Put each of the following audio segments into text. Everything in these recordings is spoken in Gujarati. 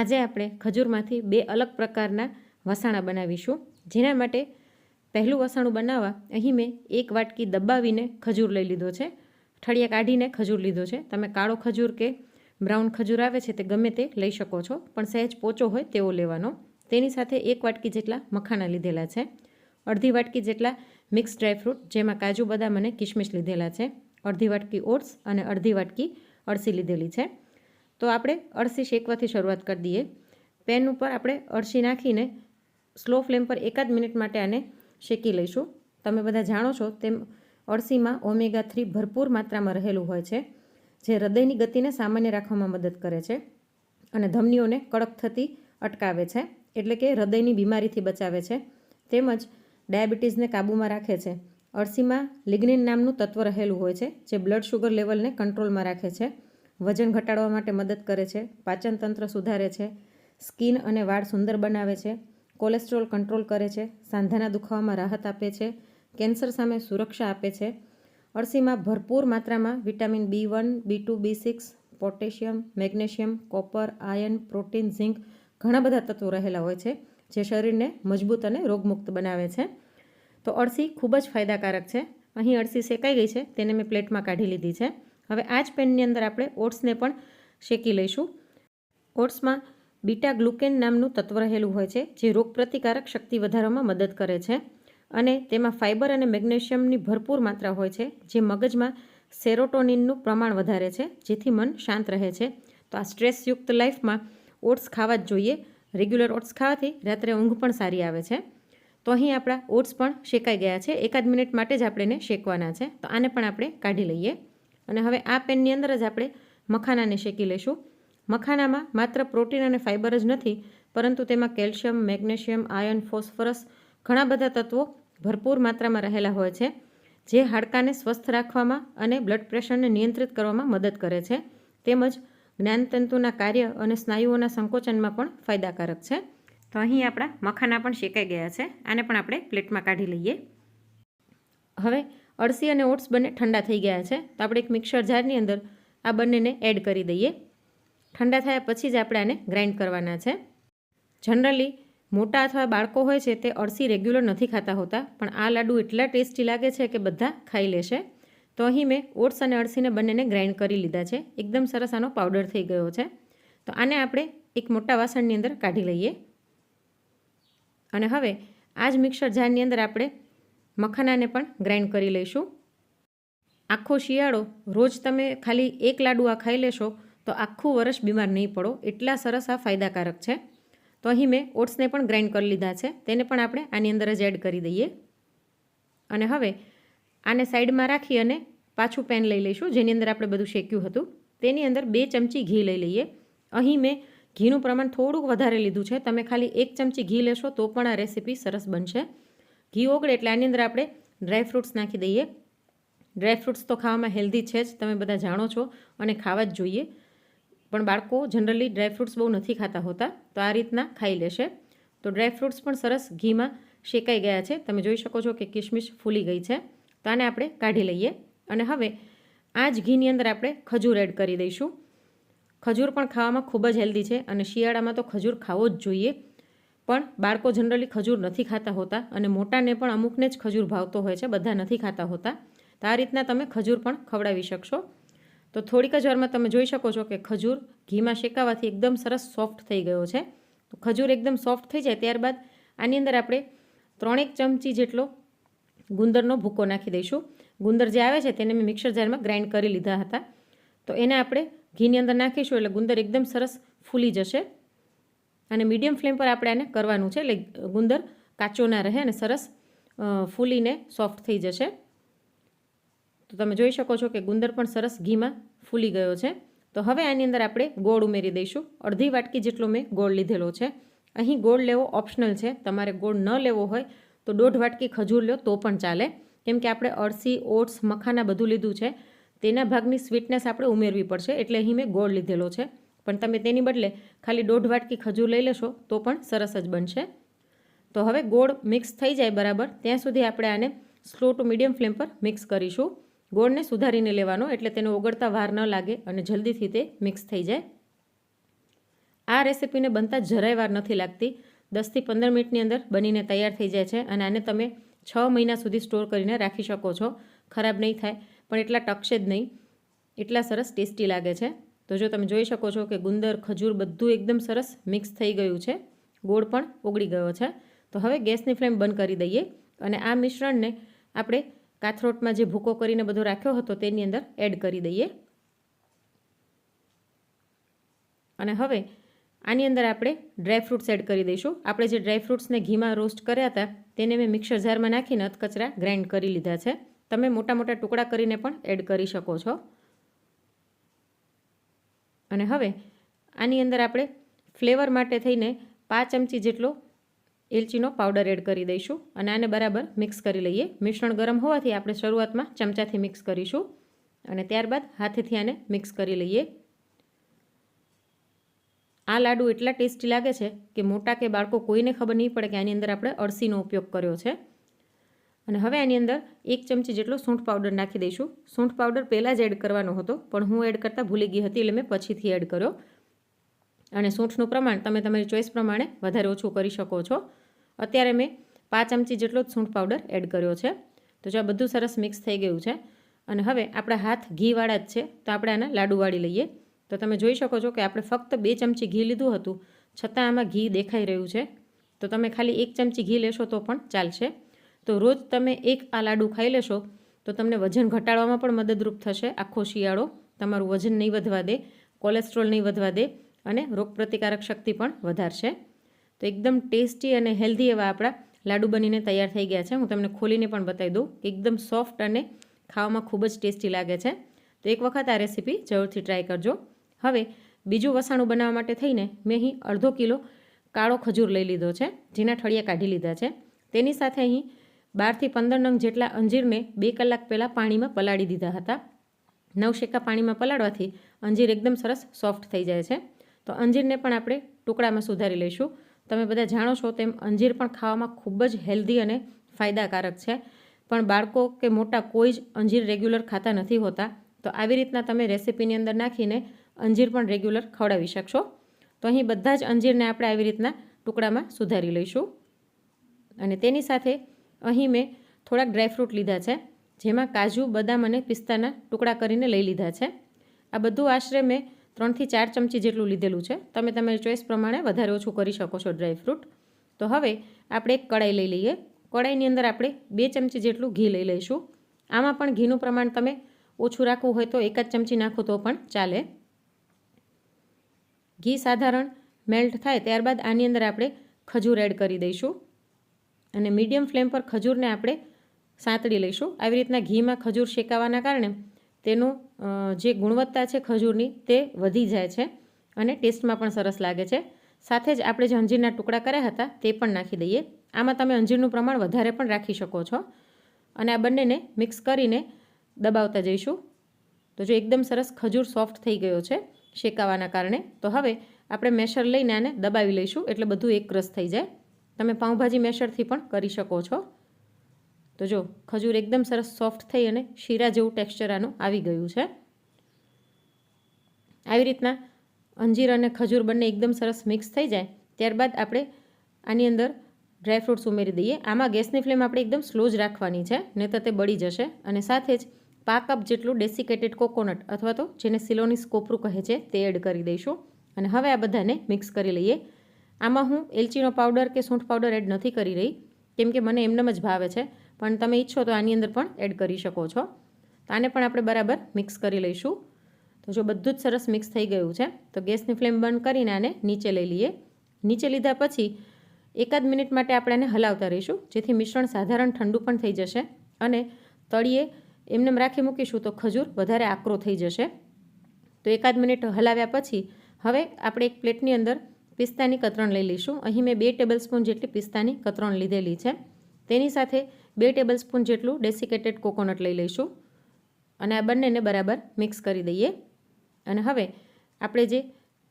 આજે આપણે ખજૂરમાંથી બે અલગ પ્રકારના વસાણા બનાવીશું. જેના માટે પહેલું વસાણું બનાવવા અહીં મેં એક વાટકી દબાવીને ખજૂર લઈ લીધો છે. ઠળિયા કાઢીને ખજૂર લીધો છે. તમે કાળો ખજૂર કે બ્રાઉન ખજૂર આવે છે તે ગમે તે લઈ શકો છો, પણ સહેજ પોચો હોય તેવો લેવાનો. તેની સાથે એક વાટકી જેટલા મખાણા લીધેલા છે. અડધી વાટકી જેટલા મિક્સ ડ્રાયફ્રૂટ જેમાં કાજુ, બદામ અને કિશમિશ લીધેલા છે. અડધી વાટકી ઓટ્સ અને અડધી વાટકી અળસી લીધેલી છે. તો આપણે અળસી શેકવાથી શરૂઆત કરી દઈએ. પેન ઉપર આપણે અળસી નાખીને સ્લો ફ્લેમ પર એકાદ મિનિટ માટે આને શેકી લઈશું. તમે બધા જાણો છો તેમ અળસીમાં ઓમેગા થ્રી ભરપૂર માત્રામાં રહેલું હોય છે, જે હૃદયની ગતિને સામાન્ય રાખવામાં મદદ કરે છે અને ધમનીઓને કડક થતી અટકાવે છે, એટલે કે હૃદયની બીમારીથી બચાવે છે. તેમજ ડાયાબિટીસને કાબૂમાં રાખે છે. અળસીમાં લિગ્નિન નામનું તત્વ રહેલું હોય છે, જે બ્લડ શુગર લેવલને કંટ્રોલમાં રાખે છે. વજન ઘટાડવા માટે મદદ કરે છે, પાચન તંત્ર સુધારે છે, સ્કિન અને વાળ સુંદર બનાવે છે, કોલેસ્ટ્રોલ કંટ્રોલ કરે છે, સાંધાના દુખાવામાં રાહત આપે છે, કેન્સર સામે સુરક્ષા આપે છે. અળસીમાં ભરપૂર માત્રામાં vitamin B one, B two, B six, potassium, magnesium, copper, iron, protein, zinc ઘણા બધા તત્વો રહેલા હોય છે, જે શરીરને મજબૂત અને રોગમુક્ત બનાવે છે. તો અળસી ખૂબ જ ફાયદાકારક છે. અહીં અળસી શેકાઈ ગઈ છે, તેને મેં પ્લેટમાં કાઢી લીધી છે. હવે આ જ પેનની અંદર આપણે ઓટ્સને પણ શેકી લઈશું. ઓટ્સમાં બીટા ગ્લુકેન નામનું તત્વ રહેલું હોય છે, જે રોગપ્રતિકારક શક્તિ વધારવામાં મદદ કરે છે અને તેમાં ફાઇબર અને મેગ્નેશિયમની ભરપૂર માત્રા હોય છે, જે મગજમાં સેરોટોનિનનું પ્રમાણ વધારે છે, જેથી મન શાંત રહે છે. તો આ સ્ટ્રેસયુક્ત લાઈફમાં ઓટ્સ ખાવા જ જોઈએ. રેગ્યુલર ઓટ્સ ખાવાથી રાત્રે ઊંઘ પણ સારી આવે છે. તો અહીં આપણા ઓટ્સ પણ શેકાઈ ગયા છે. એકાદ મિનિટ માટે જ આપણે એને શેકવાના છે. તો આને પણ આપણે કાઢી લઈએ. અને હવે આ પેનની અંદર જ આપણે મખાનાને શેકી લઈશું. મખાનામાં માત્ર પ્રોટીન અને ફાઇબર જ નથી, પરંતુ તેમાં કેલ્શિયમ, મેગ્નેશિયમ આયર્ન ફોસ્ફરસ ઘણા બધા તત્વો ભરપૂર માત્રામાં રહેલા હોય છે, જે હાડકાને સ્વસ્થ રાખવામાં અને બ્લડ પ્રેશરને નિયંત્રિત કરવામાં મદદ કરે છે. તેમજ જ્ઞાનતંતુના કાર્ય અને સ્નાયુઓના સંકોચનમાં પણ ફાયદાકારક છે. તો અહીં આપણા મખાના પણ શેકાઈ ગયા છે. આને પણ આપણે પ્લેટમાં કાઢી લઈએ. હવે અળસી અને ઓટ્સ બંને ઠંડા થઈ ગયા છે. તો આપણે એક મિક્સર જારની અંદર આ બંનેને એડ કરી દઈએ. ઠંડા થયા પછી જ આપણે આને ગ્રાઇન્ડ કરવાના છે. જનરલી મોટા અથવા બાળકો હોય છે તે અળસી રેગ્યુલર નથી ખાતા હોતા, પણ આ લાડુ એટલા ટેસ્ટી લાગે છે કે બધા ખાઈ લેશે. તો અહીં મેં ઓટ્સ અને અળસીને બંનેને ગ્રાઇન્ડ કરી લીધા છે. એકદમ સરસ આનો પાવડર થઈ ગયો છે. તો આને આપણે એક મોટા વાસણની અંદર કાઢી લઈએ. અને હવે આ જ મિક્સર જારની અંદર આપણે મખાનાને પણ ગ્રાઇન્ડ કરી લઈશું. આખો શિયાળો રોજ તમે ખાલી એક લાડુ આ ખાઈ લેશો તો આખું વર્ષ બીમાર નહીં પડો. એટલા સરસ આ ફાયદાકારક છે. તો અહીં મેં ઓટ્સને પણ ગ્રાઇન્ડ કરી લીધા છે. તેને પણ આપણે આની અંદર જ એડ કરી દઈએ. અને હવે આને સાઈડમાં રાખી અને પાછું પેન લઈ લઈશું, જેની અંદર આપણે બધું શેક્યું હતું. તેની અંદર બે ચમચી ઘી લઈ લઈએ. અહીં મેં ઘીનું પ્રમાણ થોડુંક વધારે લીધું છે. તમે ખાલી એક ચમચી ઘી લેશો તો પણ આ રેસીપી સરસ બનશે. ઘી ઓગળે એટલે આની અંદર આપણે ડ્રાયફ્રૂટ્સ નાખી દઈએ. ડ્રાયફ્રૂટ્સ તો ખાવામાં હેલ્ધી છે જ, તમે બધા જાણો છો અને ખાવા જ જોઈએ. પણ બાળકો જનરલી ડ્રાયફ્રૂટ્સ બહુ નથી ખાતા હોતા, તો આ રીતના ખાઈ લેશે. તો ડ્રાયફ્રૂટ્સ પણ સરસ ઘીમાં શેકાઈ ગયા છે. તમે જોઈ શકો છો કે કિશમિશ ફૂલી ગઈ છે. તો આને આપણે કાઢી લઈએ અને હવે આ જ ઘીની અંદર આપણે ખજૂર એડ કરી દઈશું. ખજૂર પણ ખાવામાં ખૂબ જ હેલ્ધી છે અને શિયાળામાં તો ખજૂર ખાવો જ જોઈએ. પણ બાળકો જનરલી ખજૂર નથી ખાતા હોતા અને મોટાને પણ અમુકને જ ખજૂર ભાવતો હોય છે, બધા નથી ખાતા હોતા. તો આ રીતના તમે ખજૂર પણ ખવડાવી શકશો. તો થોડીક જ વારમાં તમે જોઈ શકો છો કે ખજૂર ઘીમાં શેકાવાથી એકદમ સરસ સોફ્ટ થઈ ગયો છે. તો ખજૂર એકદમ સોફ્ટ થઈ જાય ત્યારબાદ આની અંદર આપણે ત્રણેક ચમચી જેટલો ગુંદરનો ભૂકો નાખી દઈશું. ગુંદર જે આવે છે તેને મેં મિક્સર જારમાં ગ્રાઇન્ડ કરી લીધા હતા. તો એને આપણે ઘીની અંદર નાખીશું એટલે ગુંદર એકદમ સરસ ફૂલી જશે. અને મીડિયમ ફ્લેમ પર આપણે આને કરવાનું છે એટલે ગુંદર કાચો ના રહે અને સરસ ફૂલીને સોફ્ટ થઈ જશે. તો તમે જોઈ શકો છો કે ગુંદર પણ સરસ ઘીમાં ફૂલી ગયો છે. તો હવે આની અંદર આપણે ગોળ ઉમેરી દઈશું. અડધી વાટકી જેટલો મેં ગોળ લીધેલો છે. અહીં ગોળ લેવો ઓપ્શનલ છે. તમારે ગોળ ન લેવો હોય તો દોઢ વાટકી ખજૂર લો, તો પણ ચાલે. કેમ કે આપણે અળસી, ઓટ્સ, મખાના બધું લીધું છે. તેના ભાગની સ્વીટનેસ આપણે ઉમેરવી પડશે. એટલે અહીં મેં ગોળ લીધેલો છે. પણ તમે તેની બદલે ખાલી દોઢ વાટકી ખજૂર લઈ લેશો, તો પણ સરસ જ બનશે. તો હવે ગોળ મિક્સ થઈ જાય બરાબર, ત્યાં સુધી આપણે આને સ્લો ટુ મીડિયમ ફ્લેમ પર મિક્સ કરીશું. ગોળને સુધારીને લેવાનો, એટલે તેને ઓગળતા વાર ન લાગે અને જલ્દીથી તે મિક્સ થઈ જાય. આ રેસીપીને બનતા જરાય વાર નથી લાગતી. દસથી પંદર મિનિટની અંદર બનીને તૈયાર થઈ જાય છે અને આને તમે છ મહિના સુધી સ્ટોર કરીને રાખી શકો છો. ખરાબ નહીં થાય, પણ એટલા ટકશે જ નહીં. એટલા સરસ ટેસ્ટી લાગે છે. તો જો તમે જોઈ શકો છો કે ગુંદર, ખજૂર બધું એકદમ સરસ મિક્સ થઈ ગયું છે. ગોળ પણ ઓગળી ગયો છે. તો હવે ગેસની ફ્લેમ બંધ કરી દઈએ અને આ મિશ્રણને આપણે કાથરોટમાં જે ભૂકો કરીને બધો રાખ્યો હતો તેની અંદર એડ કરી દઈએ. અને હવે આની અંદર આપણે ડ્રાયફ્રૂટ્સ એડ કરી દઈશું. આપણે જે ડ્રાયફ્રૂટ્સને ઘીમાં રોસ્ટ કર્યા હતા તેને મેં મિક્સર જારમાં નાખીને અધકચરા ગ્રાઇન્ડ કરી લીધા છે. તમે મોટા મોટા ટુકડા કરીને પણ એડ કરી શકો છો. અને હવે આની અંદર આપણે ફ્લેવર માટે થઈને પાંચ ચમચી જેટલો એલચીનો પાવડર એડ કરી દઈશું અને આને બરાબર મિક્સ કરી લઈએ. મિશ્રણ ગરમ હોવાથી આપણે શરૂઆતમાં ચમચાથી મિક્સ કરીશું અને ત્યારબાદ હાથેથી આને મિક્સ કરી લઈએ. આ લાડુ એટલા ટેસ્ટી લાગે છે કે મોટા કે બાળકો કોઈને ખબર નહીં પડે કે આની અંદર આપણે અળસીનો ઉપયોગ કર્યો છે. અને હવે આની અંદર એક ચમચી જેટલો સૂંઠ પાવડર નાખી દઈશું. સૂંઠ પાવડર પહેલાં જ એડ કરવાનો હતો, પણ હું એડ કરતાં ભૂલી ગઈ હતી એટલે મેં પછીથી એડ કર્યો. અને સૂંઠનું પ્રમાણ તમે તમારી ચોઈસ પ્રમાણે વધારે ઓછું કરી શકો છો. અત્યારે મેં પાંચ ચમચી જેટલો જ સૂંઠ પાવડર એડ કર્યો છે. તો જો આ બધું સરસ મિક્સ થઈ ગયું છે. અને હવે આપણા હાથ ઘીવાળા જ છે, તો આપણે આના લાડુ વાળી લઈએ. તો તમે જોઈ શકો છો કે આપણે ફક્ત બે ચમચી ઘી લીધું હતું, છતાં આમાં ઘી દેખાઈ રહ્યું છે. તો તમે ખાલી એક ચમચી ઘી લેશો તો પણ ચાલશે. તો રોજ તમે એક આ લાડુ ખાઈ લેશો, તો તમને વજન ઘટાડવામાં પણ મદદરૂપ થશે. આખો શિયાળો તમારું વજન નહીં વધવા દે, કોલેસ્ટ્રોલ નહીં વધવા દે અને રોગપ્રતિકારક શક્તિ પણ વધારશે. તો એકદમ ટેસ્ટી અને હેલ્ધી એવા આપણા લાડુ બનીને તૈયાર થઈ ગયા છે. હું તમને ખોલીને પણ બતાવી દઉં. એકદમ સોફ્ટ અને ખાવામાં ખૂબ જ ટેસ્ટી લાગે છે. તો એક વખત આ રેસીપી જરૂરથી ટ્રાય કરજો. હવે બીજું વસાણું બનાવવા માટે થઈને મેં અહીં અડધો કિલો કાળો ખજૂર લઈ લીધો છે, જેના ઠળિયા કાઢી લીધા છે. તેની સાથે અહીં બારથી પંદર નંગ જેટલા અંજીરને બે કલાક પહેલાં પાણીમાં પલાળી દીધા હતા. નવ શેકા પાણીમાં પલાળવાથી અંજીર એકદમ સરસ સોફ્ટ થઈ જાય છે. તો અંજીરને પણ આપણે ટુકડામાં સુધારી લઈશું. તમે બધા જાણો છો તેમ અંજીર પણ ખાવામાં ખૂબ જ હેલ્ધી અને ફાયદાકારક છે. પણ બાળકો કે મોટા કોઈ જ અંજીર રેગ્યુલર ખાતા નથી હોતા. તો આવી રીતના તમે રેસીપીની અંદર નાખીને અંજીર પણ રેગ્યુલર ખવડાવી શકશો. તો અહીં બધા જ અંજીરને આપણે આવી રીતના ટુકડામાં સુધારી લઈશું. અને તેની સાથે અહીં મેં થોડાક ડ્રાયફ્રૂટ લીધા છે, જેમાં કાજુ, બદામ અને પિસ્તાના ટુકડા કરીને લઈ લીધા છે. આ બધું આશરે મેં ત્રણથી ચાર ચમચી જેટલું લીધેલું છે. તમે તમારી ચોઈસ પ્રમાણે વધારે ઓછું કરી શકો છો ડ્રાયફ્રૂટ તો હવે આપણે એક કડાઈ લઈ લઈએ. કડાઈની અંદર આપણે બે ચમચી જેટલું ઘી લઈ લઈશું. આમાં પણ ઘીનું પ્રમાણ તમે ઓછું રાખવું હોય તો એક જ ચમચી નાખો તો પણ ચાલે. ઘી સાધારણ મેલ્ટ થાય ત્યારબાદ આની અંદર આપણે ખજૂર એડ કરી દઈશું. અને મીડિયમ ફ્લેમ પર ખજૂરને આપણે સાંતળી લઈશું. આવી રીતના ઘીમાં ખજૂર શેકાવાના કારણે તેનું જે ગુણવત્તા છે ખજૂરની તે વધી જાય છે અને ટેસ્ટમાં પણ સરસ લાગે છે. સાથે જ આપણે જે અંજીરના ટુકડા કર્યા હતા તે પણ નાખી દઈએ. આમાં તમે અંજીરનું પ્રમાણ વધારે પણ રાખી શકો છો. અને આ બંનેને મિક્સ કરીને દબાવતા જઈશું. તો જો એકદમ સરસ ખજૂર સોફ્ટ થઈ ગયો છે શેકાવાના કારણે, તો હવે આપણે મેશર લઈને આને દબાવી લઈશું એટલે બધું એક રસ થઈ જાય. તમે પાઉંભાજી મેશરથી પણ કરી શકો છો. તો જો, ખજૂર એકદમ સરસ સોફ્ટ થઈ અને શીરા જેવું ટેક્સચર આનું આવી ગયું છે. આવી રીતના અંજીર અને ખજૂર બંને એકદમ સરસ મિક્સ થઈ જાય. ત્યારબાદ આપણે આની અંદર ડ્રાયફ્રૂટ્સ ઉમેરી દઈએ. આમાં ગેસની ફ્લેમ આપણે એકદમ સ્લો જ રાખવાની છે નહીં તો તે બળી જશે. અને સાથે જ પા કપ જેટલું ડેસિકેટેડ કોકોનટ અથવા તો જેને સિલોનિસ કોપરું કહે છે, તે એડ કરી દઈશું. અને હવે આ બધાને મિક્સ કરી લઈએ. આમાં હું એલચીનો પાવડર કે સૂંઠ પાવડર એડ નથી કરી રહી, કેમ કે મને એમનેમ જ ભાવે છે, પણ તમે ઈચ્છો તો આની અંદર પણ એડ કરી શકો છો. તો આને પણ આપણે બરાબર મિક્સ કરી લઈશું. તો જો બધું જ સરસ મિક્સ થઈ ગયું છે, તો ગેસની ફ્લેમ બંધ કરીને આને નીચે લઈ લઈએ. નીચે લીધા પછી એકાદ મિનિટ માટે આપણે આને હલાવતા રહીશું, જેથી મિશ્રણ સાધારણ ઠંડુ પણ થઈ જશે અને તળીએ એમને રાખી મૂકીશું તો ખજૂર વધારે આકરો થઈ જશે. તો એકાદ મિનિટ હલાવ્યા પછી હવે આપણે એક પ્લેટની અંદર પિસ્તાની કતરણ લઈ લઈશું. અહીં મેં બે ટેબલ સ્પૂન જેટલી પિસ્તાની કતરણ લીધેલી છે. તેની સાથે બે ટેબલ સ્પૂન જેટલું ડેસિકેટેડ કોકોનટ લઈ લઈશું. અને આ બંનેને બરાબર મિક્સ કરી દઈએ. અને હવે આપણે જે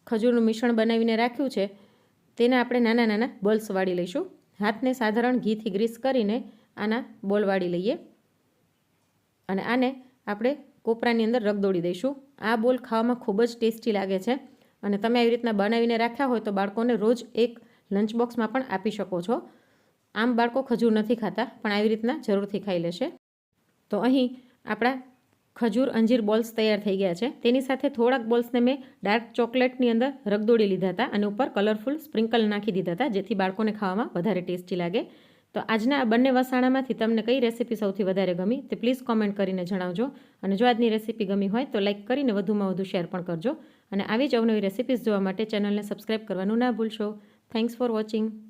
ખજૂરનું મિશ્રણ બનાવીને રાખ્યું છે, તેને આપણે નાના નાના બોલ્સ વાળી લઈશું. હાથને સાધારણ ઘીથી ગ્રીસ કરીને આના બોલ વાળી લઈએ. અને આને આપણે કોપરાની અંદર રગદોડી દઈશું. આ બોલ ખાવામાં ખૂબ જ ટેસ્ટી લાગે છે. અને તમે આવી રીતના બનાવીને રાખ્યા હોય તો બાળકોને રોજ એક લંચ બોક્સમાં પણ આપી શકો છો. આમ બાળકો ખજૂર નથી ખાતા, પણ આવી રીતના જરૂરથી ખાઈ લેશે. તો અહીં આપણા ખજૂર, અંજીર બોલ્સ તૈયાર થઈ ગયા છે. તેની સાથે થોડાક બોલ્સને મેં ડાર્ક ચોકલેટની અંદર રગદોડી લીધા હતા અને ઉપર કલરફુલ સ્પ્રિંકલ નાખી દીધા હતા, જેથી બાળકોને ખાવામાં વધારે ટેસ્ટી લાગે. તો આજના આ બંને વસાણામાંથી તમને કઈ રેસીપી સૌથી વધારે ગમી તે પ્લીઝ કોમેન્ટ કરીને જણાવજો. અને જો આજની રેસીપી ગમી હોય તો લાઇક કરીને વધુમાં વધુ શેર પણ કરજો. અને આવી જ અવનવી રેસીપીઝ જોવા માટે ચેનલને સબસ્ક્રાઈબ કરવાનું ના ભૂલશો. Thanks for watching